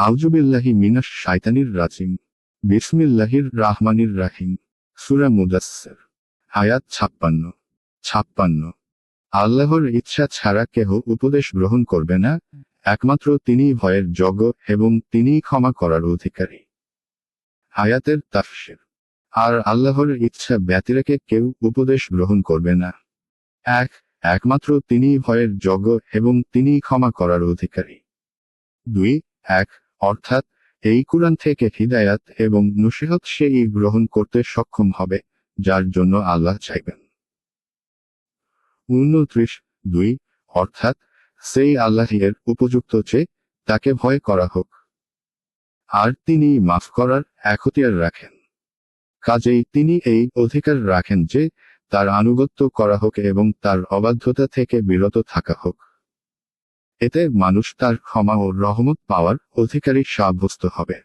আউজুবিল্লাহি মিনাস শাইতানির রাজিম। বিসমিল্লাহির রাহমানির রাহিম। সুরা মুদাসসির। আয়াত ছাপ্পান্ন। ছাপ্পান্ন। আল্লাহর ইচ্ছা ছাড়া কেহ উপদেশ গ্রহণ করবে না। একমাত্র তিনিই ভয়ের যোগ্য এবং তিনিই ক্ষমা করার অধিকারী। আয়াতের তাফসির। আর আল্লাহর ইচ্ছা ব্যতিরেকে কেউ উপদেশ গ্রহণ করবে না। এক, একমাত্র তিনিই ভয়ের যোগ্য এবং তিনিই ক্ষমা করার অধিকারী। দুই, এক অর্থাৎ, এই কুরআন থেকে হিদায়াত এবং নসিহত সেই গ্রহণ করতে সক্ষম হবে, যার জন্য আল্লাহ চাইবেন। উনত্রিশ, দুই, অর্থাৎ, সেই আল্লাহের উপযুক্ত যে, তাকে ভয় করা হোক। আর তিনি মাফ করার এখতিয়ার রাখেন। কাজেই তিনি এই অধিকার রাখেন যে, তার আনুগত্য করা হোক এবং তার অবাধ্যতা থেকে বিরত থাকা হোক। এতে মানুষ তার ক্ষমা ও রহমত পাওয়ার অধিকারী সাব্যস্ত হবে।